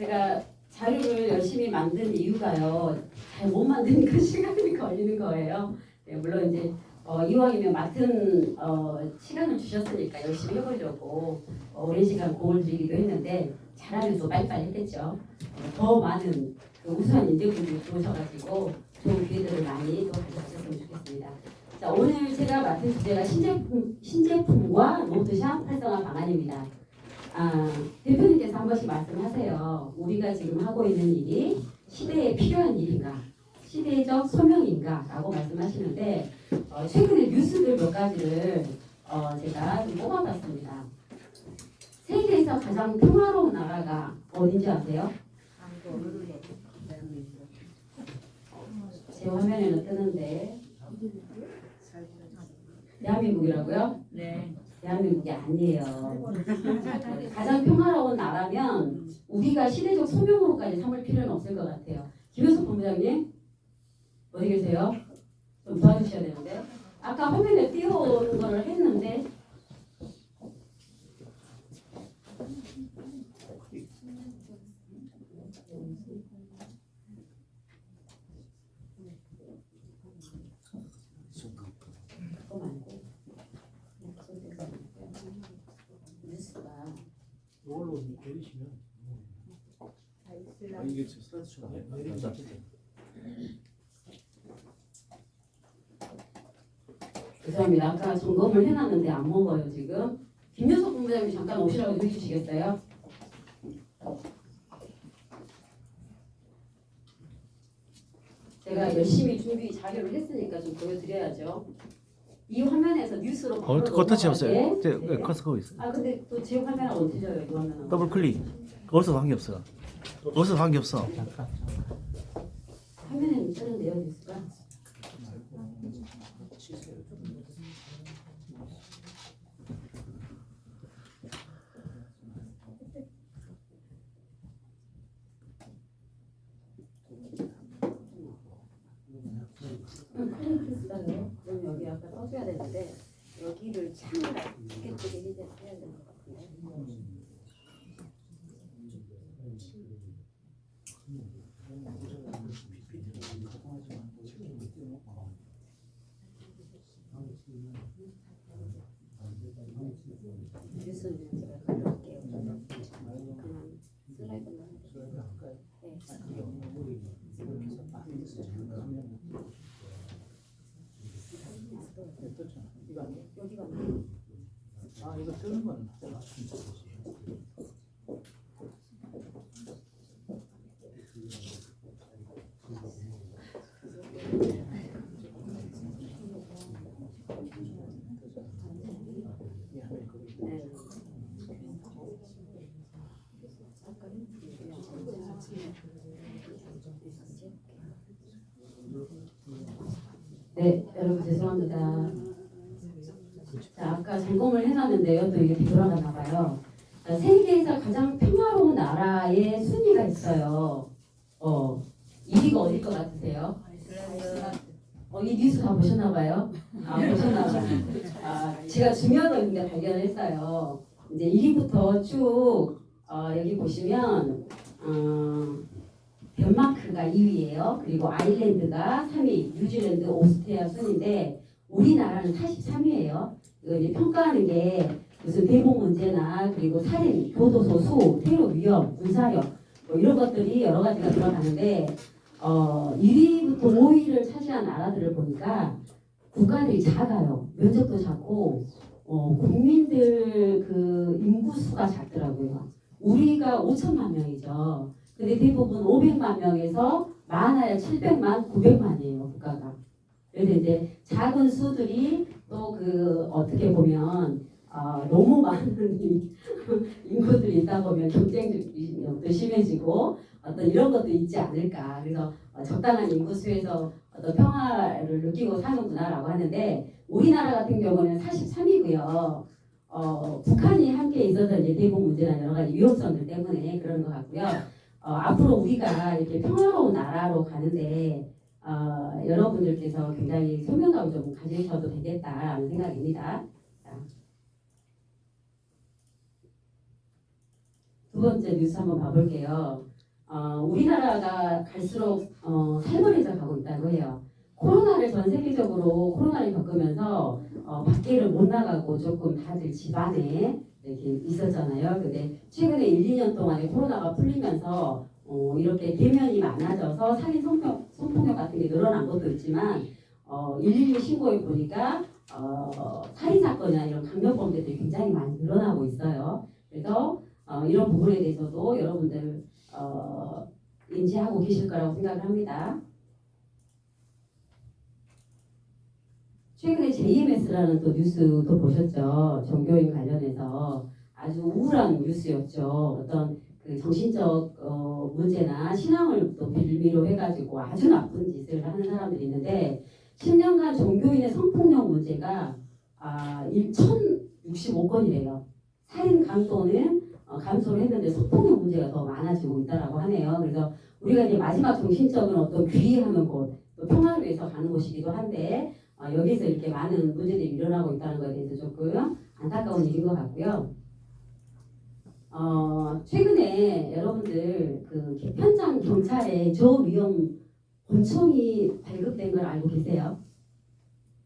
제가 자료를 열심히 만든 이유가요. 잘 못 만드니까 시간이 걸리는 거예요. 네, 물론 이제 어, 이왕이면 맡은 어, 시간을 주셨으니까 열심히 해보려고 어, 오랜 시간 공을 들이기도 했는데 잘하면 또 빨리빨리 했겠죠. 어, 더 많은 그 우수한 인재분들이 들어오셔가지고 좋은 기회들을 많이 또 가져가셨으면 좋겠습니다. 자, 오늘 제가 맡은 주제가 신제품, 신제품과 노트샵 활성화 방안입니다. 아, 대표님께서 한 번씩 말씀하세요. 우리가 지금 하고 있는 일이 시대에 필요한 일인가, 시대적 소명인가 라고 말씀하시는데 어, 최근에 뉴스들 몇 가지를 어, 제가 좀 뽑아봤습니다. 세계에서 가장 평화로운 나라가 어딘지 아세요? 제 화면에는 뜨는데 대한민국이라고요? 네. 대한민국이 아니에요. 가장 평화로운 나라면 우리가 시대적 소명으로까지 삼을 필요는 없을 것 같아요. 김효석 본부장님 어디 계세요? 좀 도와주셔야 되는데 아까 화면에 띄워오는 거를 했는데 그거 말고 뉴스가 이걸로 내리시면 아 이게 슬라이드처럼 안 내리면 나 죄송합니다. 아까 점검을 해놨는데 안 먹어요 지금. 김효석 본부장님 잠깐 오시라고 좀 해주시겠어요? 제가 열심히 준비 자료를 했으니까 좀 보여드려야죠. 이 화면에서 뉴스로 어, 바로 그거 터치 넘어가게. 없어요. 제 네. 커서 거기 있어. 아 근데 또 제 화면은 어떻게? 이 화면은. 더블 클릭. 어디서 관계 없어. 어디서 관계 없어. 화면에는 뜨는데요 뉴스가. 응, 클릭했어요. 그럼 떠줘야 되는데 여기를 창을 두개 두개 해야 되는 것 같은데. 뉴스는 제가 가져올게요. 그냥 슬라이드만. 네. 여기가 아 이거 뜨는 건 네. 네, 여러분 죄송합니다. 자, 아까 점검을 해놨는데요. 또 이게 뒤돌아가나 봐요. 자, 세계에서 가장 평화로운 나라의 순위가 있어요. 어, 1위가 어딜 것 같으세요? 어, 이 뉴스 다 보셨나 봐요? 아, 보셨나 봐요. 아, 제가 중요한 걸 근데 발견을 했어요. 이제 1위부터 쭉, 어, 여기 보시면, 어, 덴마크가 2위예요. 그리고 아일랜드가 3위, 뉴질랜드, 오스트리아 순인데, 우리나라는 43위예요. 이거 이제 평가하는 게 무슨 대북 문제나 그리고 살인, 교도소 수, 테러 위험, 군사력 뭐 이런 것들이 여러 가지가 들어가는데 어, 1위부터 5위를 차지한 나라들을 보니까 국가들이 작아요. 면적도 작고 어, 국민들 그 인구 수가 작더라고요. 우리가 5천만 명이죠. 근데 대부분 500만 명에서 많아야 700만, 900만이에요 국가가. 그래서 이제 작은 수들이 또 그 어떻게 보면 어, 너무 많은 이- 인구들이 있다 보면 경쟁력도 심해지고 어떤 이런 것도 있지 않을까. 그래서 어, 적당한 인구 수에서 어떤 평화를 느끼고 사는구나라고 하는데 우리나라 같은 경우는 43이고요. 어, 북한이 함께 있어서 이제 대북 문제나 여러 가지 위험성들 때문에 그런 것 같고요. 어, 앞으로 우리가 이렇게 평화로운 나라로 가는데 어, 여러분들께서 굉장히 소명감을 좀 가지셔도 되겠다라는 생각입니다. 두 번째 뉴스 한번 봐볼게요. 어, 우리나라가 갈수록 어, 살벌해져 가고 있다고 해요. 코로나를 전 세계적으로 코로나를 겪으면서 어, 밖에를 못 나가고 조금 다들 집안에 이렇게 있었잖아요. 근데 최근에 1, 2년 동안에 코로나가 풀리면서 어, 이렇게 대면이 많아져서 살인 성폭, 성폭력 같은 게 늘어난 것도 있지만 어, 112 신고해 보니까 어, 살인 사건이나 이런 강력 범죄들이 굉장히 많이 늘어나고 있어요. 그래서 어, 이런 부분에 대해서도 여러분들 어, 인지하고 계실 거라고 생각을 합니다. 최근에 JMS라는 또 뉴스도 보셨죠. 종교인 관련해서 아주 우울한 뉴스였죠. 어떤 그 정신적 어, 문제나 신앙을 또 빌미로 해가지고 아주 나쁜 짓을 하는 사람들이 있는데 10년간 종교인의 성폭력 문제가 아, 1,065건이래요. 살인 강도는 어, 감소를 했는데 성폭력 문제가 더 많아지고 있다라고 하네요. 그래서 우리가 이제 마지막 정신적인 어떤 귀의하는 곳, 또 평화를 위해서 가는 곳이기도 한데 어, 여기서 이렇게 많은 문제들이 일어나고 있다는 것에 대해서 조금 안타까운 일인 것 같고요. 어, 최근에 여러분들 그 개편장 경찰의 저위험 권총이 발급된 걸 알고 계세요?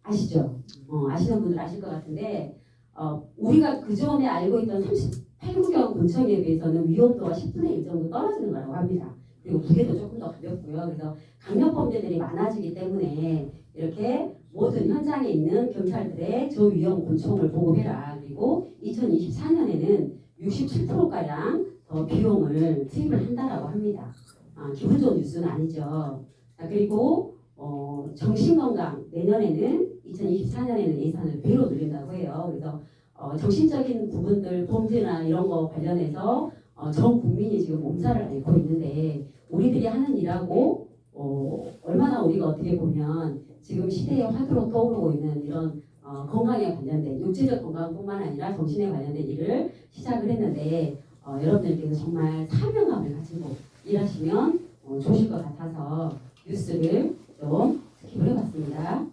아시죠? 어, 아시는 분들 아실 것 같은데 어, 우리가 그 전에 알고 있던 38구경 권총에 비해서는 위험도가 10분의 1 정도 떨어지는 거라고 합니다. 그리고 무게도 조금 더 가볍고요. 그래서 강력 범죄들이 많아지기 때문에 이렇게 모든 현장에 있는 경찰들의 저위험 권총을 보급해라. 그리고 2024년에는 67%가량 더 비용을 투입을 한다라고 합니다. 아, 기분 좋은 뉴스는 아니죠. 자, 그리고 어, 정신건강 내년에는 2024년에는 예산을 배로 늘린다고 해요. 그래서 어, 정신적인 부분들 범죄나 이런 거 관련해서 어, 전 국민이 지금 몸살을 앓고 있는데 우리들이 하는 일하고 어, 얼마나 우리가 어떻게 보면 지금 시대의 화두로 떠오르고 있는 이런 어, 건강에 관련된 육체적 건강뿐만 아니라 정신에 관련된 일을 시작을 했는데 어, 여러분들께서 정말 사명감을 가지고 일하시면 어, 좋으실 것 같아서 뉴스를 좀 스킵을 해봤습니다.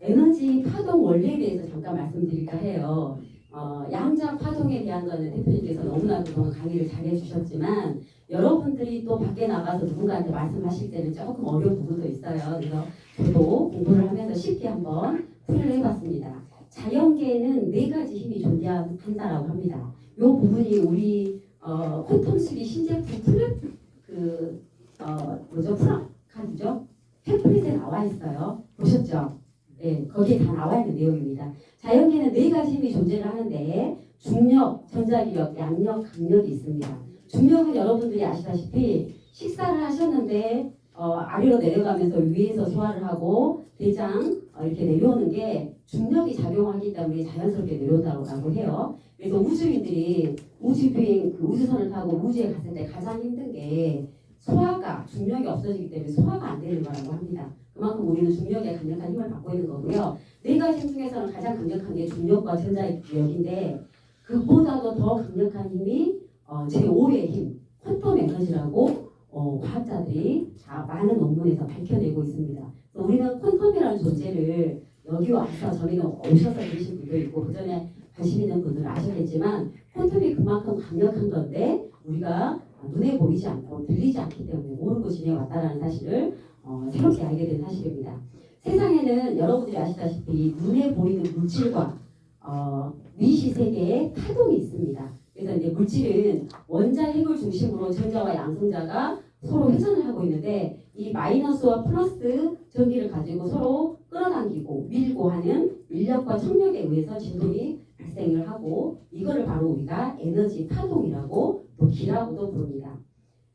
에너지 파동 원리에 대해서 잠깐 말씀드릴까 해요. 어, 양자 파동에 대한 거는 대표님께서 너무나 그동안 강의를 잘 해주셨지만 여러분들이 또 밖에 나가서 누군가한테 말씀하실 때는 조금 어려운 부분도 있어요. 그래서 저도 공부를 하면서 쉽게 한번 풀이를 해봤습니다. 자연계에는 네 가지 힘이 존재한다라고 합니다. 이 부분이 우리 어, 퀀텀 수리 신제품 플랫 그 어, 뭐죠 프랑카드죠 팸플릿에 나와 있어요. 보셨죠? 네, 거기에 다 나와 있는 내용입니다. 자연계는 네 가지 힘이 존재를 하는데 중력, 전자기력, 양력, 강력이 있습니다. 중력은 여러분들이 아시다시피 식사를 하셨는데 어, 아래로 내려가면서 위에서 소화를 하고 대장 어, 이렇게 내려오는 게 중력이 작용하기 때문에 자연스럽게 내려온다고 해요. 그래서 우주인들이 우주비행 그 우주선을 타고 우주에 갔을 때 가장 힘든 게 소화가 중력이 없어지기 때문에 소화가 안 되는 거라고 합니다. 그만큼 우리는 중력에 강력한 힘을 받고 있는 거고요. 네 가지 힘 중에서는 가장 강력한 게 중력과 전자력인데 그보다도 더 강력한 힘이 어, 제5의 힘, 퀀텀 에너지라고 어, 과학자들이 다 많은 논문에서 밝혀내고 있습니다. 우리는 퀀텀이라는 존재를 여기 와서 전에는 오셔서 계신 분도 있고 그 전에 관심 있는 분들은 아셨겠지만 퀀텀이 그만큼 강력한 건데 우리가 눈에 보이지 않고 들리지 않기 때문에 모르고 지내왔다는 사실을 어, 새롭게 알게 된 사실입니다. 세상에는 여러분들이 아시다시피 눈에 보이는 물질과 어, 미시 세계의 파동이 있습니다. 그래서 이제 물질은 원자 핵을 중심으로 전자와 양성자가 서로 회전을 하고 있는데 이 마이너스와 플러스 전기를 가지고 서로 끌어당기고 밀고 하는 인력과 청력에 의해서 진동이 발생을 하고 이거를 바로 우리가 에너지 파동이라고 또 기라고도 부릅니다.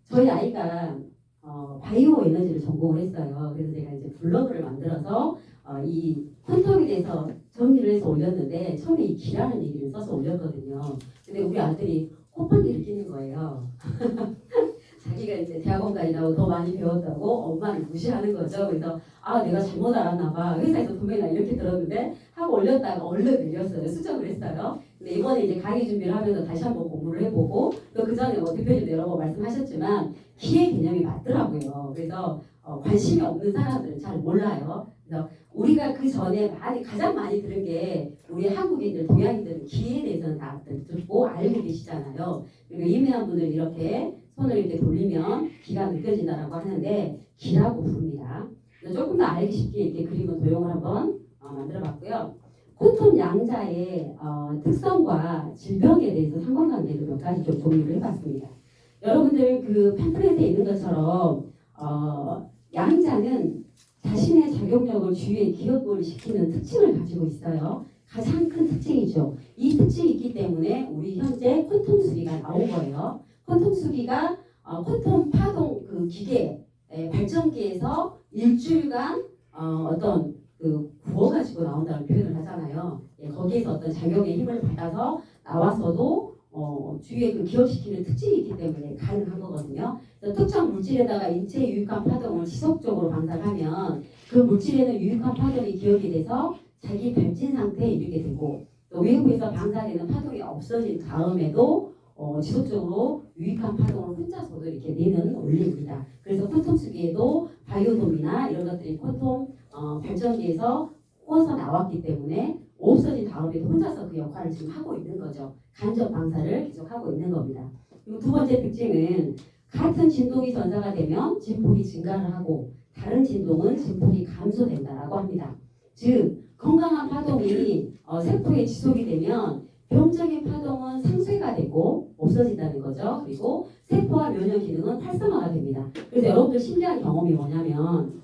저희 아이가 어, 바이오 에너지를 전공을 했어요. 그래서 제가 이제 블로그를 만들어서 어, 이 퀀텀에 대해서 정리를 해서 올렸는데 처음에 이 기라는 얘기를 써서 올렸거든요. 근데 우리 아들이 호판기를 끼는 거예요. 자기가 이제 대학원 가이라고 더 많이 배웠다고 엄마를 무시하는 거죠. 그래서 아 내가 잘못 알았나 봐. 회사에서 분명히 나 이렇게 들었는데 하고 올렸다가 얼른 늘렸어요. 수정을 했어요. 근데 이번에 이제 강의 준비를 하면서 다시 한번 공부를 해보고 또 그 전에 뭐 대표님도 여러 번 말씀하셨지만 기의 개념이 맞더라고요. 그래서 어, 관심이 없는 사람들은 잘 몰라요. 그래서 우리가 그 전에 많이 가장 많이 들은 게 우리 한국인들, 동양인들은 기에 대해서는 다 듣고 알고 계시잖아요. 그리고 예민한 분들 이렇게 손을 이렇게 돌리면 기가 느껴진다라고 하는데 기라고 부릅니다. 조금 더 알기 쉽게 이렇게 그림을 도형을 한번 어, 만들어봤고요. 콘돔 양자의 어, 특성과 질병에 대해서 상관관계를 몇 가지 좀 정리를 해봤습니다. 여러분들 그 팜플렛에 있는 것처럼 어, 양자는 자신의 작용력을 주위에 기억을 시키는 특징을 가지고 있어요. 가장 큰 특징이죠. 이 특징이 있기 때문에 우리 현재 콘돔 수기가 나온 거예요. 콘돔 수기가 어, 콘돔 파동 그 기계 에, 발전기에서 일주일간 어, 어떤 그 구워가지고 나온다는 표현을 하잖아요. 예, 거기에서 어떤 작용의 힘을 받아서 나와서도 어, 주위에 그 기억시키는 특징이 있기 때문에 가능한 거거든요. 특정 물질에다가 인체 유익한 파동을 지속적으로 방사하면 그 물질에는 유익한 파동이 기억이 돼서 자기 발진 상태에 이르게 되고 또 외부에서 방사되는 파동이 없어진 다음에도 어, 지속적으로 유익한 파동을 혼자서도 이렇게 내는 원리입니다. 그래서 콘돔 수기에도 바이오돔이나 이런 것들이 콘돔 어, 발전기에서 구워서 나왔기 때문에 없어진 다음에도 혼자서 그 역할을 지금 하고 있는 거죠. 간접 방사를 계속 하고 있는 겁니다. 그리고 두 번째 특징은 같은 진동이 전사가 되면 진폭이 증가를 하고 다른 진동은 진폭이 감소된다라고 합니다. 즉 건강한 파동이 어, 세포에 지속이 되면 병적인 파동은 상쇄가 되고 없어진다는 거죠. 그리고 세포와 면역 기능은 활성화가 됩니다. 그래서 여러분들 신기한 경험이 뭐냐면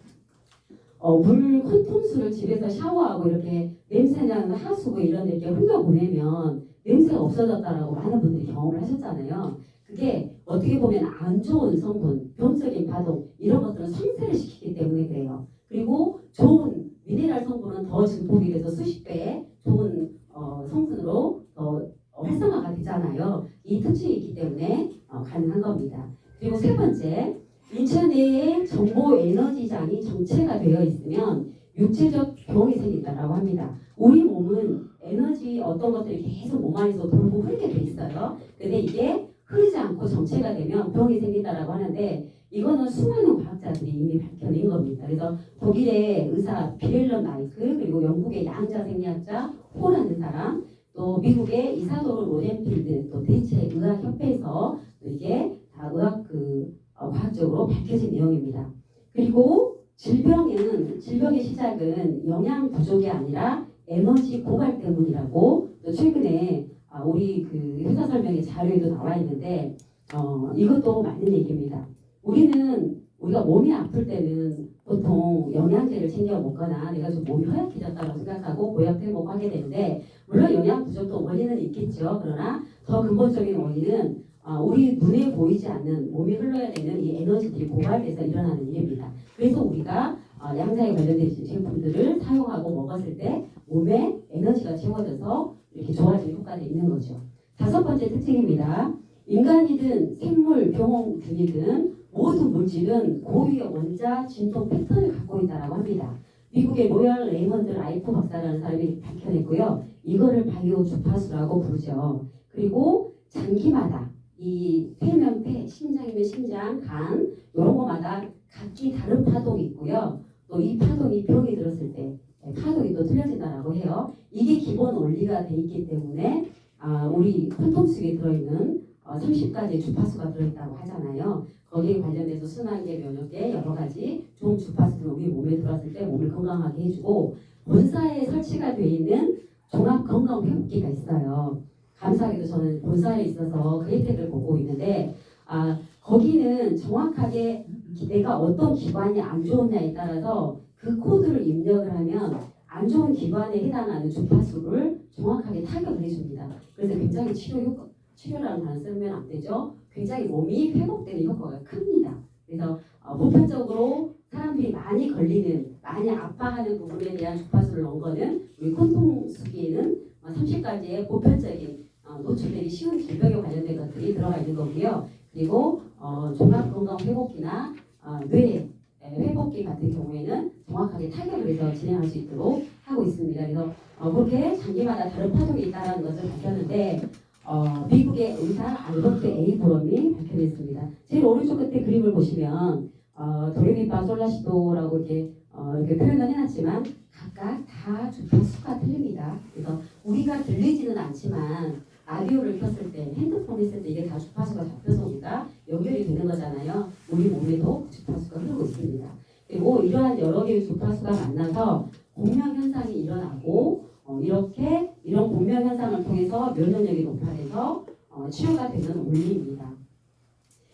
어, 물 콘돔수를 집에서 샤워하고 이렇게 냄새나는 하수구 이런 데 이렇게 흘려 보내면 냄새가 없어졌다라고 많은 분들이 경험을 하셨잖아요. 그게 어떻게 보면 안 좋은 성분, 병적인 파동 이런 것들은 상쇄를 시키기 때문에 그래요. 그리고 좋은 미네랄 성분은 더 증폭이 돼서 수십 배 좋은 어, 성분으로 더 어, 활성화가 되잖아요. 이 특징이 있기 때문에 어, 가능한 겁니다. 그리고 세 번째, 인체 내에 정보 에너지장이 정체가 되어 있으면 육체적 병이 생긴다라고 합니다. 우리 몸은 에너지 어떤 것들이 계속 몸 안에서 돌고 흐르게 돼 있어요. 근데 이게 흐르지 않고 정체가 되면 병이 생긴다라고 하는데 이거는 수많은 과학자들이 이미 밝혀낸 겁니다. 그래서 독일의 의사 비렐럼 나이크 그리고 영국의 양자 생리학자 호라는 사람 또 미국의 이사도르 로젠필드 또 대체 의학 협회에서 또 이게 다 의학 그 어, 과학적으로 밝혀진 내용입니다. 그리고 질병은 질병의 시작은 영양 부족이 아니라 에너지 고갈 때문이라고 또 최근에 아, 우리 그 회사 설명의 자료에도 나와 있는데 어, 이것도 맞는 얘기입니다. 우리는 우리가 몸이 아플 때는 보통 영양제를 챙겨 먹거나 내가 좀 몸이 허약해졌다고 생각하고 보약 회복 하게 되는데 물론 영양 부족도 원인은 있겠죠. 그러나 더 근본적인 원인은 아, 우리 눈에 보이지 않는 몸이 흘러야 되는 이 에너지들이 고갈돼서 일어나는 일입니다. 그래서 우리가 아, 양자에 관련된 제품들을 사용하고 먹었을 때 몸에 에너지가 채워져서 이렇게 좋아지는 효과가 있는 거죠. 다섯 번째 특징입니다. 인간이든 생물, 병원 균이든 모든 물질은 고유의 원자 진동 패턴을 갖고 있다라고 합니다. 미국의 로열 레이먼드 라이프 박사라는 사람이 밝혀냈고요. 이거를 바이오 주파수라고 부르죠. 그리고 장기마다 이 폐면 폐, 심장이면 심장, 간 이런 거마다 각기 다른 파동이 있고요. 또 이 파동이 병이 들었을 때 파동이 또 틀려진다라고 해요. 이게 기본 원리가 돼 있기 때문에 아, 우리 콘돔 속에 들어있는 어, 30가지 주파수가 들어있다고 하잖아요. 거기에 관련돼서 순환계, 면역계 여러 가지 좋은 주파수들 우리 몸에 들어왔을 때 몸을 건강하게 해주고 본사에 설치가 돼 있는 종합 건강 회복기가 있어요. 감사하게도 저는 본사에 있어서 그 혜택을 보고 있는데 아, 거기는 정확하게 내가 어떤 기관이 안 좋느냐에 따라서 그 코드를 입력을 하면 안 좋은 기관에 해당하는 주파수를 정확하게 타격을 해줍니다. 그래서 굉장히 치료 효과, 치료라는 단어 쓰면 안 되죠. 굉장히 몸이 회복되는 효과가 큽니다. 그래서 어, 보편적으로 사람들이 많이 걸리는, 많이 아파하는 부분에 대한 주파수를 넣은 거는 우리 콘돔 수기에는 30가지의 보편적인 어, 노출되기 쉬운 질병에 관련된 것들이 들어가 있는 거고요. 그리고 어, 종합 건강 회복기나 어, 뇌 에, 회복기 같은 경우에는 정확하게 타격을 해서 진행할 수 있도록 하고 있습니다. 그래서 어, 그렇게 장기마다 다른 파동이 있다는 것을 밝혔는데 어, 미국의 의사 알버트 A 브롬이 밝혀냈습니다. 제일 오른쪽 끝에 그림을 보시면 어, 도레미파 솔라시도라고 이렇게 어, 이렇게 표현을 해놨지만 각각 다 주파수가 틀립니다. 그래서 우리가 들리지는 않지만 라디오를 켰을 때 핸드폰 했을 때 이게 다 주파수가 잡혀서 우리가 연결이 되는 거잖아요. 우리 몸에도 주파수가 흐르고 있습니다. 그리고 이러한 여러 개의 주파수가 만나서 공명 현상이 일어나고 어, 이렇게 이런 공명 현상을 통해서 면역력이 높아져서 어, 치유가 되는 원리입니다.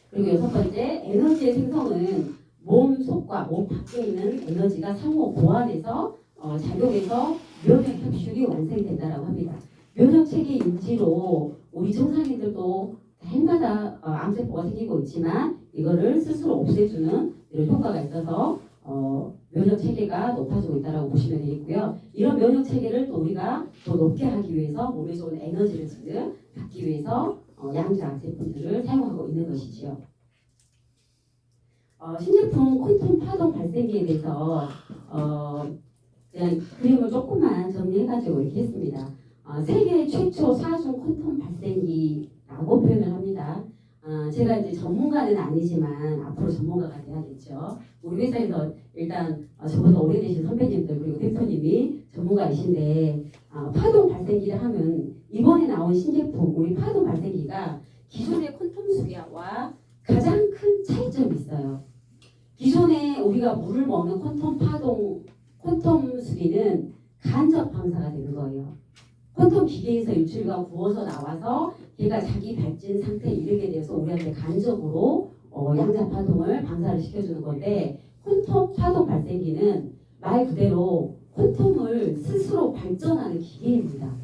그리고 여섯 번째 에너지의 생성은 몸 속과 몸 밖에 있는 에너지가 상호 보완해서 어, 작용해서 면역 협술이 완성된다라고 합니다. 면역 체계 유지로 우리 정상인들도 해마다 어, 암세포가 생기고 있지만 이거를 스스로 없애주는 이런 효과가 있어서 어, 면역 체계가 높아지고 있다라고 보시면 되겠고요. 이런 면역 체계를 또 우리가 더 높게 하기 위해서 몸에 좋은 에너지를 지금 받기 위해서 어, 양자 제품들을 사용하고 있는 것이지요. 어, 신제품 콘돔 파동 발생기에 대해서 어, 그냥 그림을 조금만 정리해가지고 이렇게 했습니다. 어, 세계 최초 사중 콘돔 발생기라고 표현을 합니다. 어, 제가 이제 전문가는 아니지만 앞으로 전문가가 돼야겠죠. 우리 회사에서 일단 어, 저보다 오래되신 선배님들 그리고 대표님이 전문가이신데 어, 파동 발생기를 하면 이번에 나온 신제품 우리 파동 발생기가 기존의 콘돔 수기와 가장 큰 차이점이 있어요. 기존에 우리가 물을 먹는 콘돔 파동 콘돔 수기는 간접 방사가 되는 거예요. 콘돔 기계에서 일주일간 구워서 나와서 얘가 자기 발진 상태에 이르게 돼서 우리한테 간접으로 어, 양자 파동을 방사를 시켜주는 건데 콘돔 파동 발생기는 말 그대로 콘돔을 스스로 발전하는 기계입니다.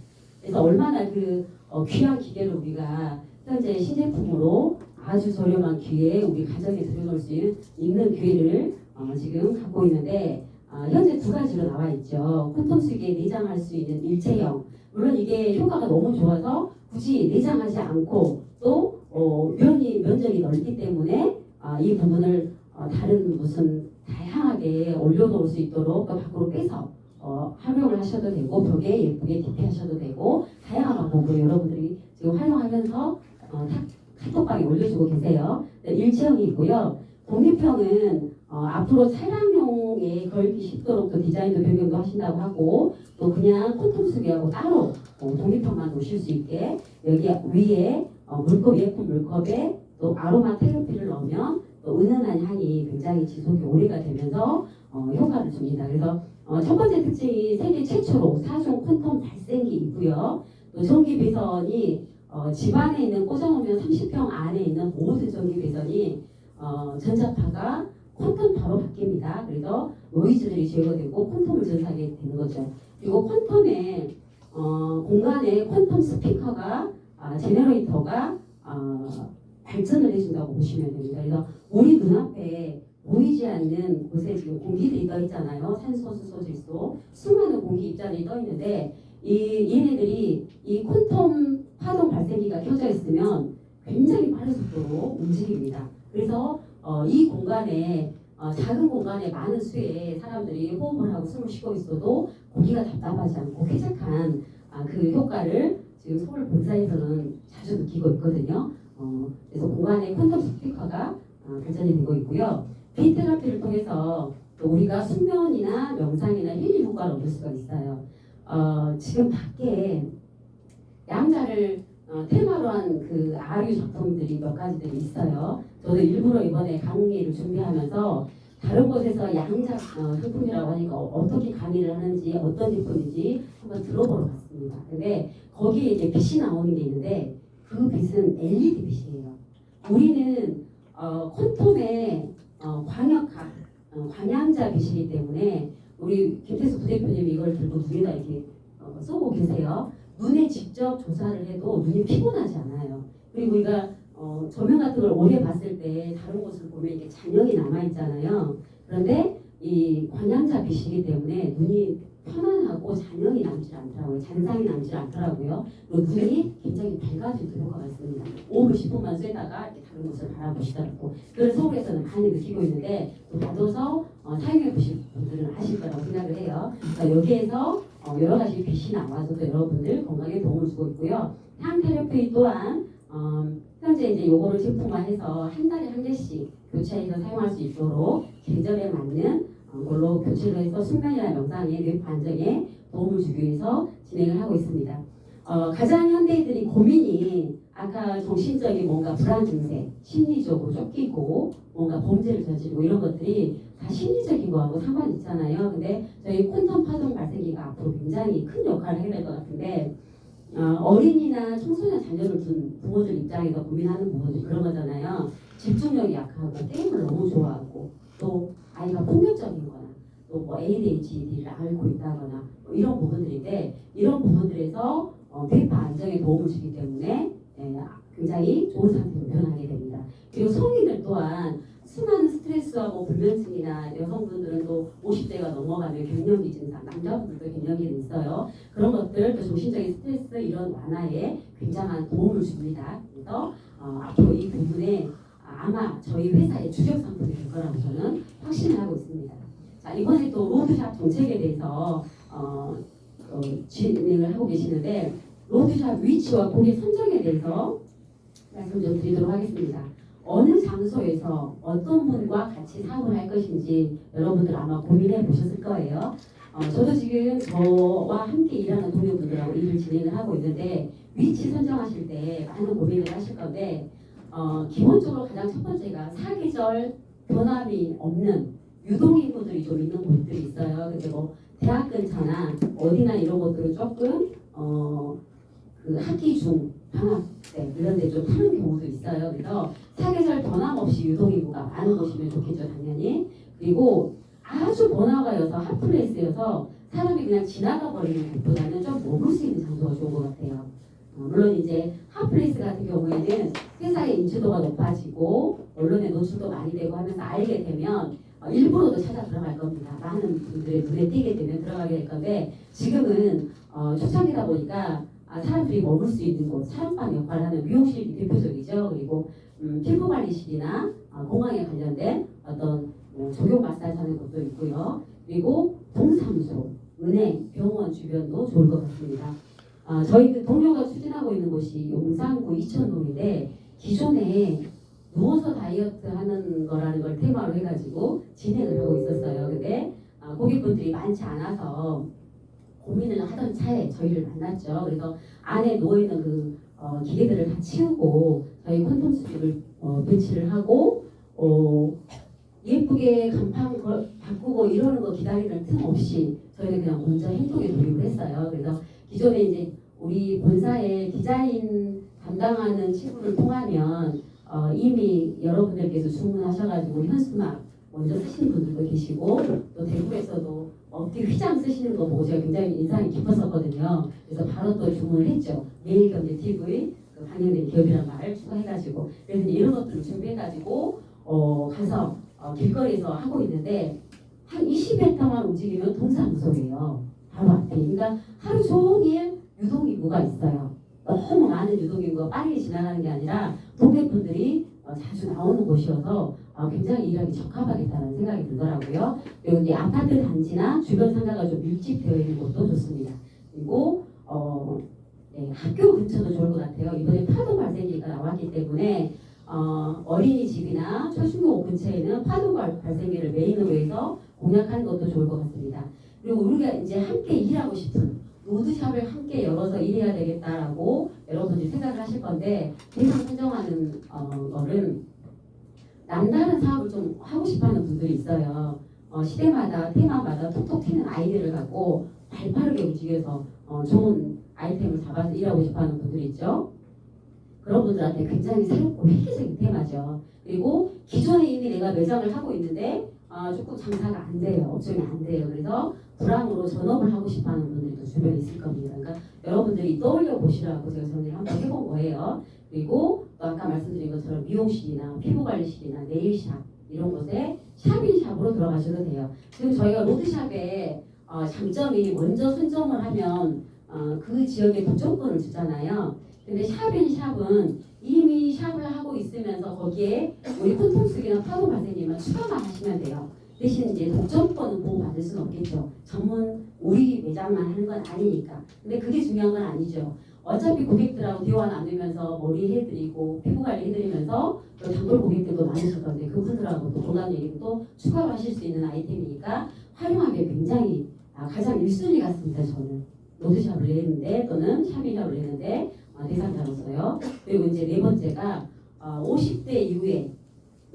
그래서 얼마나 그 어, 귀한 기계를 우리가 현재 신제품으로 아주 저렴한 기회에 우리 가정에 들여놓을 수 있는 기회를 어, 지금 갖고 있는데 어, 현재 두 가지로 나와 있죠. 콘돔 수기에 내장할 수 있는 일체형. 물론 이게 효과가 너무 좋아서 굳이 내장하지 않고 또 어, 면이 면적이 넓기 때문에 아, 이 부분을 어, 다른 무슨 다양하게 올려놓을 수 있도록 또 밖으로 빼서 어, 활용을 하셔도 되고 벽에 예쁘게 디피하셔도 되고 다양한 방법으로 여러분들이 지금 활용하면서 어, 탁- 카톡방에 올려주고 계세요. 네, 일체형이 있고요. 독립형은 어, 앞으로 차량용에 걸기 쉽도록 또 디자인도 변경도 하신다고 하고 또 그냥 콘돔 수기하고 따로 어, 독립형만 놓으실 수 있게 여기 위에 어, 물컵 예쁜 물컵에 또 아로마 테라피를 넣으면 또 은은한 향이 굉장히 지속이 오래가 되면서 어, 효과를 줍니다. 그래서 어, 첫 번째 특징이 세계 최초로 사중 콘돔 발생기이고요. 또 전기 배선이 어, 집안에 있는 꽂아놓으면 30평 안에 있는 모든 전기 배선이 어, 전자파가 콘돔 바로 바뀝니다. 그래서 노이즈들이 제거되고 콘돔을 전사하게 되는 거죠. 그리고 콘돔에 어, 공간에 콘돔 스피커가 아, 제너레이터가 어, 발전을 해준다고 보시면 됩니다. 그래서 우리 눈앞에 보이지 않는 곳에 지금 공기들이 떠 있잖아요. 산소, 수소, 질소, 수많은 공기 입자들이 떠 있는데 이 얘네들이 이 콘돔 파동 발생기가 켜져 있으면 굉장히 빠른 속도로 움직입니다. 그래서 어, 이 공간에 어, 작은 공간에 많은 수의 사람들이 호흡을 하고 숨을 쉬고 있어도 공기가 답답하지 않고 쾌적한 아, 그 효과를 지금 서울 본사에서는 자주 느끼고 있거든요. 어, 그래서 공간에 퀀텀 스피커가 어, 발전이 되고 있고요. 비테라피를 통해서 또 우리가 숙면이나 명상이나 힐링 효과를 얻을 수가 있어요. 어, 지금 밖에 양자를 어, 테마로 한 그 아류 작품들이 몇 가지들이 있어요. 저도 일부러 이번에 강의를 준비하면서 다른 곳에서 양자 어, 상품이라고 하니까 어- 어떻게 강의를 하는지 어떤 제품인지 한번 들어보러 갔습니다. 근데 거기에 이제 빛이 나오는 게 있는데 그 빛은 LED 빛이에요. 우리는 어, 콘돔의 어, 광역학, 어, 광양자 빛이기 때문에 우리 김태수 부대표님이 이걸 들고 눈에다 이렇게 어, 쏘고 계세요. 눈에 직접 조사를 해도 눈이 피곤하지 않아요. 그리고 우리가 어, 조명 같은 걸 오래 봤을 때 다른 곳을 보면 이게 잔영이 남아 있잖아요. 그런데 이 광양자 빛이기 때문에 눈이 편안하고 잔영이 남지 않더라고요. 잔상이 남지 않더라고요. 눈이 굉장히 밝아지는 효과가 있습니다. 5분, 10분만 쐬다가 이렇게 다른 곳을 바라보시더라고. 그걸 서울에서는 많이 느끼고 있는데 또 받아서 어, 사용해 보실 분들은 아실 거라고 생각을 해요. 그러니까 여기에서 어, 여러 가지 빛이 나와서 또 여러분들 건강에 도움을 주고 있고요. 향 테라피 또한 어, 어, 현재 이제 요거를 제품화해서 한 달에 한 개씩 교체해서 사용할 수 있도록 계절에 맞는 어, 걸로 교체를 해서 숙면이나 명상에 뇌 안정에 도움을 주기 위해서 진행을 하고 있습니다. 어, 가장 현대인들이 고민이 아까 정신적인 뭔가 불안 증세, 심리적으로 쫓기고 뭔가 범죄를 저지르고 이런 것들이 다 심리적인 거하고 상관이 있잖아요. 근데 저희 퀀텀 파동 발생기가 앞으로 굉장히 큰 역할을 해야 될 것 같은데 어, 린이나 청소년 자녀를 둔 부모들 입장에서 고민하는 부분이 그런 거잖아요. 집중력이 약하고 게임을 너무 좋아하고 또 아이가 폭력적인 거나 또 뭐 ADHD를 앓고 있다거나 뭐 이런 부분들인데 이런 부분들에서 어, 뇌파 안정에 도움을 주기 때문에 예, 굉장히 좋은 상태로 변하게 됩니다. 그리고 성인들 또한 수많은 스트레스와 뭐 불면증이나 여성분들은 또 50대가 넘어가면 갱년기 증상, 남자분들도 갱년기는 있어요. 그런 것들, 또 정신적인 스트레스 이런 완화에 굉장한 도움을 줍니다. 그래서 어, 앞으로 이 부분에 아마 저희 회사의 주력 상품이 될 거라고 저는 확신을 하고 있습니다. 자 이번에 또 로드샵 정책에 대해서 어, 어, 진행을 하고 계시는데 로드샵 위치와 고객 선정에 대해서 말씀 좀 드리도록 하겠습니다. 어느 장소에서 어떤 분과 같이 사업을 할 것인지 여러분들 아마 고민해 보셨을 거예요. 어, 저도 지금 저와 함께 일하는 동료분들하고 일을 진행을 하고 있는데 위치 선정하실 때 많은 고민을 하실 건데 어, 기본적으로 가장 첫 번째가 사계절 변함이 없는 유동인구들이 좀 있는 곳들이 있어요. 근데 뭐 대학 근처나 어디나 이런 것들은 조금 어, 그 학기 중 방학 때 이런 데좀 타는 경우도 있어요. 그래서 사계절 변함없이 유동인구가 많은 곳이면 좋겠죠, 당연히. 그리고 아주 번화가여서 핫플레이스여서 사람이 그냥 지나가 버리는 곳보다는 좀 머물 수 있는 장소가 좋은 것 같아요. 어, 물론 이제 핫플레이스 같은 경우에는 회사의 인지도가 높아지고 언론에 노출도 많이 되고 하면서 알게 되면 어, 일부러도 찾아 들어갈 겁니다. 많은 분들의 눈에 띄게 되면 들어가게 될 건데 지금은 어, 초창기다 보니까 아, 사람들이 머물 수 있는 곳, 사람방 역할을 하는 미용실이 대표적이죠. 그리고 음, 피부관리실이나 어, 건강에 관련된 어떤 어, 적용 마사지 하는 곳도 있고요. 그리고 동사무소, 은행, 병원 주변도 좋을 것 같습니다. 아, 저희 그 동료가 추진하고 있는 곳이 용산구 이천동인데 기존에 누워서 다이어트 하는 거라는 걸 테마로 해가지고 진행을 하고 있었어요. 근데 아, 고객분들이 많지 않아서 고민을 하던 차에 저희를 만났죠. 그래서 안에 누워있는 그 어, 기계들을 다 치우고 저희 수집을 어, 배치를 하고 어, 예쁘게 간판 걸, 바꾸고 이러는 거 기다리는 틈 없이 저희는 그냥 먼저 행동에 돌입을 했어요. 그래서 기존에 이제 우리 본사의 디자인 담당하는 친구를 통하면 어, 이미 여러분들께서 주문하셔가지고 현수막 먼저 쓰시는 분들도 계시고 또 대구에서도 업계 휘장 쓰시는 거 보고 제가 굉장히 인상이 깊었었거든요. 그래서 바로 또 주문을 했죠. 매일경제 TV 그 방영된 기업이라는 말을 추가해가지고 그래서 이런 것들을 준비해가지고 어, 가서 어, 길거리에서 하고 있는데 한 20m만 움직이면 동사무소예요. 바로 앞에. 그러니까 하루 종일 유동인구가 있어요. 너무 많은 유동인구가 빨리 지나가는 게 아니라 동네 분들이 어, 자주 나오는 곳이어서 어, 굉장히 일하기 적합하겠다는 생각이 들더라고요. 그리고 이제 아파트 단지나 주변 상가가 좀 밀집되어 있는 곳도 좋습니다. 그리고 어, 네, 학교 근처도 좋을 것 같아요. 이번에 파도 발생기가 나왔기 때문에 어, 어린이집이나 초중고 근처에는 파도 발- 발생기를 메인으로 해서 공략하는 것도 좋을 것 같습니다. 그리고 우리가 이제 함께 일하고 싶은 로드샵을 함께 열어서 일해야 되겠다라고 여러분들이 생각을 하실 건데 대상 선정하는 어, 거는 남다른 사업을 좀 하고 싶어하는 분들이 있어요. 어, 시대마다 테마마다 톡톡 튀는 아이디어를 갖고 발빠르게 움직여서 어, 좋은 아이템을 잡아서 일하고 싶어하는 분들이 있죠. 그런 분들한테 굉장히 새롭고 획기적인 테마죠. 그리고 기존에 이미 내가 매장을 하고 있는데 아, 조금 장사가 안 돼요. 업종이 안 돼요. 그래서 불황으로 전업을 하고 싶어하는 분들이 또 주변에 있을 겁니다. 그러니까 여러분들이 떠올려 보시라고 제가 정리를 한번 해본 거예요. 그리고 또 아까 말씀드린 것처럼 미용실이나 피부관리실이나 네일샵 이런 곳에 샵인샵으로 들어가셔도 돼요. 지금 저희가 로드샵의 어, 장점이 먼저 선점을 하면 어, 그 지역에 독점권을 주잖아요. 근데 샵인샵은 이미 샵을 하고 있으면서 거기에 우리 콘돔스기나 파도 발생기만 추가만 하시면 돼요. 대신 이제 독점권은 보호받을 수는 없겠죠. 전문 우리 매장만 하는 건 아니니까. 근데 그게 중요한 건 아니죠. 어차피 고객들하고 대화 나누면서 머리 해드리고 피부 관리 해드리면서 또 단골 고객들도 많으실 건데 그분들하고 또 공감 얘기도 또 추가로 하실 수 있는 아이템이니까 활용하기 굉장히 아, 가장 1순위 같습니다 저는 로드샵을 내는데 또는 샵이샵을 내는데 어, 대상자로서요 그리고 이제 네 번째가 어, 50대 이후에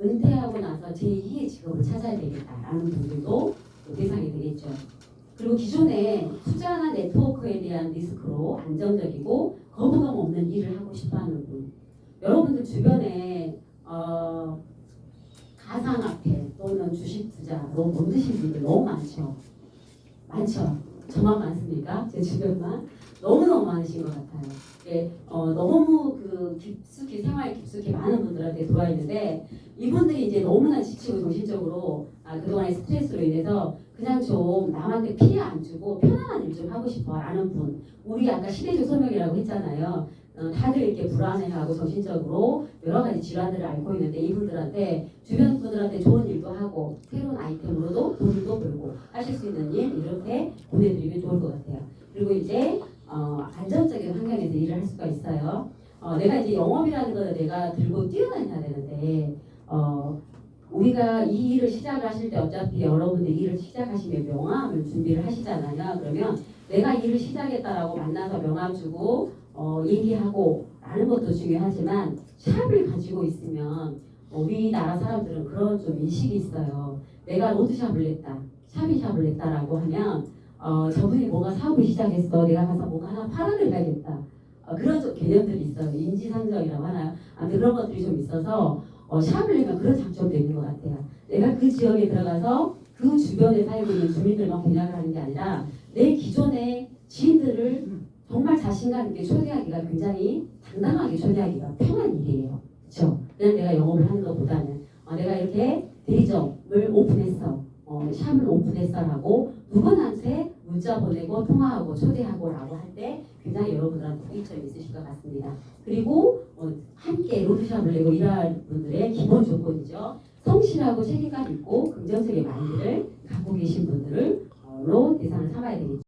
은퇴하고 나서 제2의 직업을 찾아야 되겠다라는 분들도 또 대상이 되겠죠. 그리고 기존에 투자나 네트워크에 대한 리스크로 안정적이고 거부감 없는 일을 하고 싶어하는 분. 여러분들 주변에 어, 가상화폐 또는 주식 투자로 몸드신 분들 너무 많죠. 많죠. 저만 많습니까? 제 주변만 너무 너무 많으신 것 같아요. 예, 어, 너무 그 깊숙이 생활 깊숙이 많은 분들한테 들어와 있는데 이분들이 이제 너무나 지치고 정신적으로 아, 그동안의 스트레스로 인해서 그냥 좀 남한테 피해 안 주고 편안한 일 좀 하고 싶어라는 분. 우리 아까 시대적 소명이라고 했잖아요. 어, 다들 이렇게 불안해하고 정신적으로 여러 가지 질환들을 앓고 있는데 이분들한테 주변 분들한테 좋은 일도 하고 새로운 아이템으로도 돈도 벌고 하실 수 있는 일 이렇게 보내드리면 좋을 것 같아요. 그리고 이제 어, 안정적인 환경에서 일을 할 수가 있어요. 어, 내가 이제 영업이라는 걸 내가 들고 뛰어다녀야 되는데 어, 우리가 이 일을 시작을 하실 때 어차피 여러분들 일을 시작하시면 명함을 준비를 하시잖아요. 그러면 내가 일을 시작했다라고 만나서 명함 주고 어, 얘기하고 라는 것도 중요하지만 샵을 가지고 있으면 어, 우리나라 사람들은 그런 좀 인식이 있어요. 내가 로드샵을 냈다, 샵이 샵을 냈다라고 하면 어, 저분이 뭔가 사업을 시작했어. 내가 가서 뭔가 하나 팔아내야겠다. 어, 그런 좀 개념들이 있어요. 인지상정이라고 하나요? 아무튼 그런 것들이 좀 있어서 어, 샵을 내면 그런 장점도 있는 것 같아요. 내가 그 지역에 들어가서 그 주변에 살고 있는 주민들만 공략을 하는 게 아니라 내 기존의 지인들을 정말 자신감 있게 초대하기가 굉장히 당당하게 초대하기가 편한 일이에요. 그렇죠? 그냥 내가 영업을 하는 것보다는 어, 내가 이렇게 대리점을 오픈했어. 어, 샵을 오픈했어라고 누구한테 문자 보내고 통화하고 초대하고라고 할 때 굉장히 여러분들한테 호기점이 있으실 것 같습니다. 그리고 어, 함께 로드샵을 내고 일할 분들의 기본 조건이죠. 성실하고 책임감 있고 긍정적인 마인드를 갖고 계신 분들로 대상을 삼아야 되겠죠.